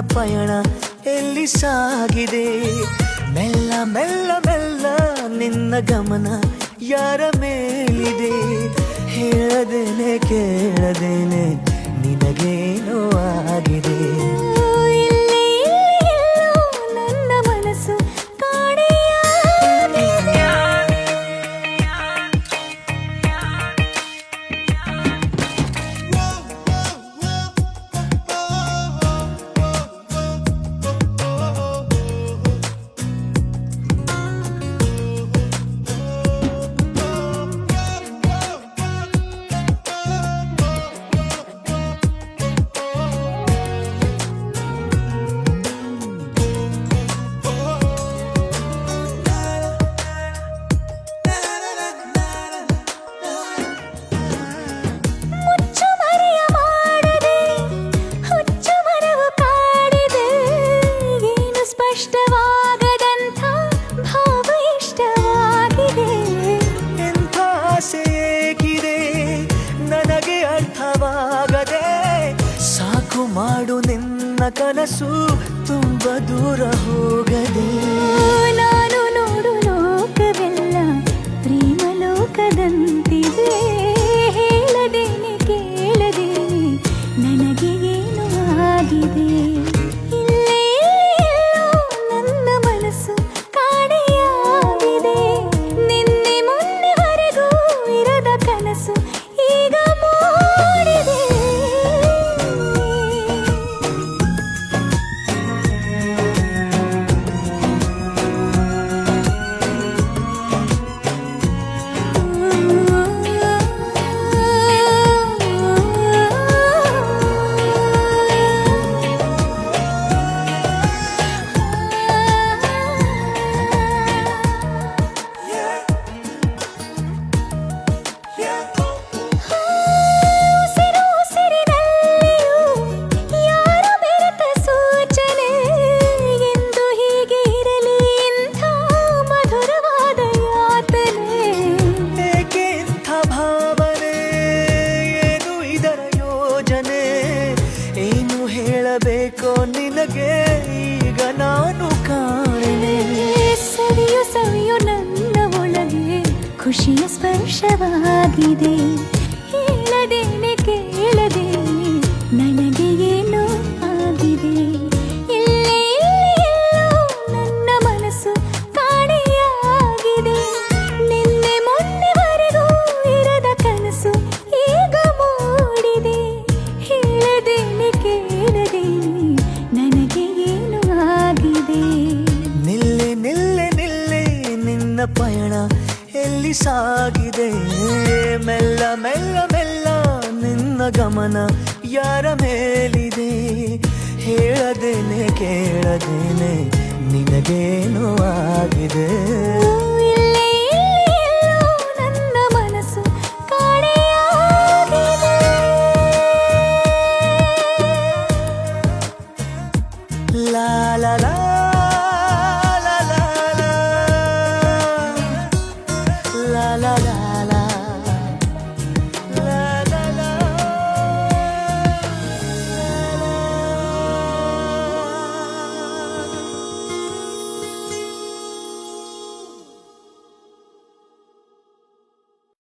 ಪಯಣ ಎಲ್ಲಿ ಸಾಗಿದೆ? ಮೆಲ್ಲ ಮೆಲ್ಲ ಮೆಲ್ಲ ನಿನ್ನ ಗಮನ ಯಾರ ಮೇಲಿದೆ? ಹೇಳದೇನೆ ಕೇಳದೇನೆ ನಿನಗೇನೋ ಆಗಿದೆ. ನನ್ನ ಕನಸು ತುಂಬ ದೂರ ಹೋಗದೆ खुशिया स्पर्शवे ಸಾಗಿದೆ. ಮೆಲ್ಲ ಮೆಲ್ಲ ಮೆಲ್ಲ ನಿನ್ನ ಗಮನ ಯಾರ ಮೇಲಿದೆ? ಹೇಳದೇನೆ ಕೇಳದೇನೆ ನಿನಗೇನು ಆಗಿದೆ? la la la.